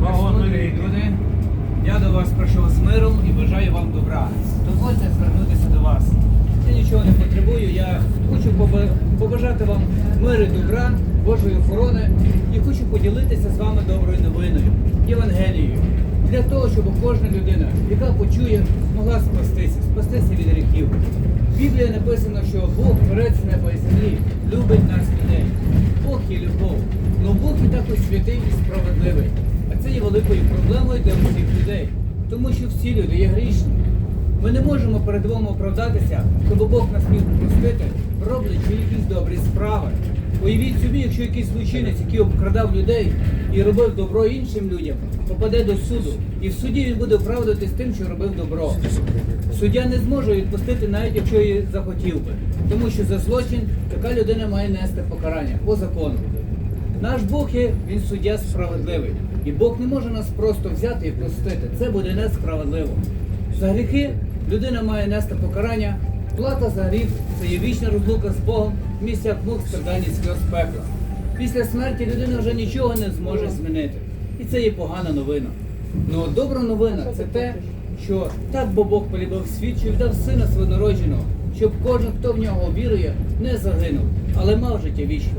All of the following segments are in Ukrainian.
Вагонові люди, я до вас прийшов з миром і бажаю вам добра. Дозвольте звернутися до вас. Я нічого не потребую, я хочу побажати вам миру, добра, Божої охорони і хочу поділитися з вами доброю новиною, Євангелією, для того, щоб кожна людина, яка почує, могла спастися, спастися від гріхів. В Біблії написано, що Бог Творець неба і землі, любить нас людей. Бог є любов, але Бог і також святий і справедливий. Це є великою проблемою для всіх людей, тому що всі люди є грішні. Ми не можемо перед Богом оправдатися, щоб Бог нас міг простити, роблячи якісь добрі справи. Уявіть собі, якщо якийсь злочинець, який обкрадав людей і робив добро іншим людям, попаде до суду, і в суді він буде оправдуватись тим, що робив добро. Суддя не зможе відпустити, навіть якщо і захотів би, тому що за злочин така людина має нести покарання по закону. Наш Бог є, він суддя справедливий. І Бог не може нас просто взяти і простити. Це буде несправедливо. За гріхи людина має нести покарання. Плата за гріх це є вічна розлука з Богом в місцях мук, страдань і сльоз пекла. Після смерті людина вже нічого не зможе змінити. І це є погана новина. Ну добра новина це те, що так бо Бог полюбив світ, що віддав сина свого народженого, щоб кожен, хто в нього вірує, не загинув, але мав життя вічне.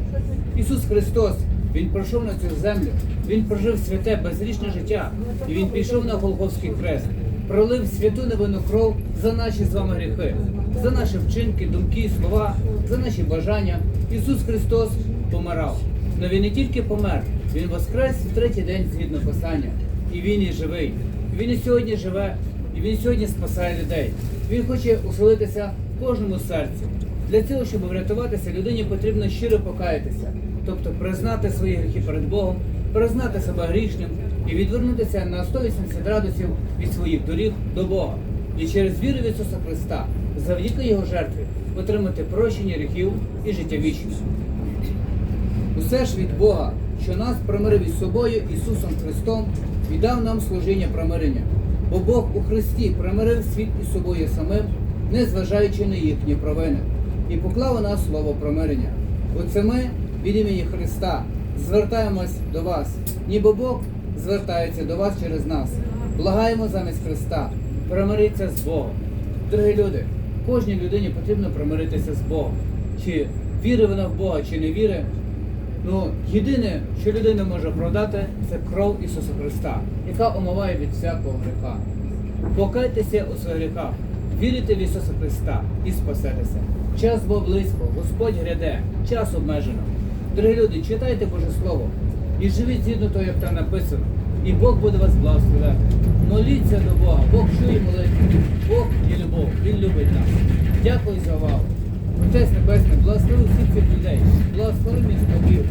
Ісус Христос, Він пройшов на цю землю, Він прожив святе, безрічне життя, і Він пішов на Голгофський хрест, пролив святу невинну кров за наші з вами гріхи, за наші вчинки, думки, слова, за наші бажання. Ісус Христос помирав. Но Він не тільки помер, Він воскрес в третій день згідно Писання. І Він і живий. Він і сьогодні живе, і Він сьогодні спасає людей. Він хоче уселитися в кожному серці. Для цього, щоб врятуватися, людині потрібно щиро покаятися, тобто признати свої гріхи перед Богом, признати себе грішним і відвернутися на 180 градусів від своїх доріг до Бога. І через віру в Ісуса Христа, завдяки Його жертві, отримати прощення гріхів і життя вічне. Усе ж від Бога, що нас примирив із собою Ісусом Христом і дав нам служіння примирення. Бо Бог у Христі примирив світ із собою самим, не зважаючи на їхні провини, і поклав у нас слово примирення. Оце ми від імені Христа звертаємось до вас, ніби Бог звертається до вас через нас. Благаємо замість Христа, примириться з Богом. Дорогі люди, кожній людині потрібно примиритися з Богом. Чи вірить вона в Бога, чи не вірить, Ну, єдине, що людина може продати, це кров Ісуса Христа, яка омиває від всякого гріха. Покайтеся у своїх гріхах, вірите в Ісуса Христа і спасетеся. Час бо близько, Господь гряде, час обмежено. Дорогі люди, читайте Боже Слово і живіть згідно того, як там написано. І Бог буде вас благословляти. Моліться до Бога, Бог чує молитву. Бог є любов, Він любить нас. Дякую за увагу. Отець Небесний, благослови всіх цих людей, благослови місто Львів,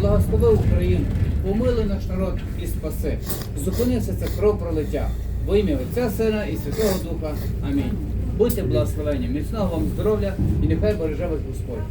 благослови Україну, помили наш народ і спаси. Зупини все це кров пролиття. Во ім'я Отця Сина і Святого Духа. Амінь. Будьте благословені, міцного вам здоров'я і нехай береже вас Господь.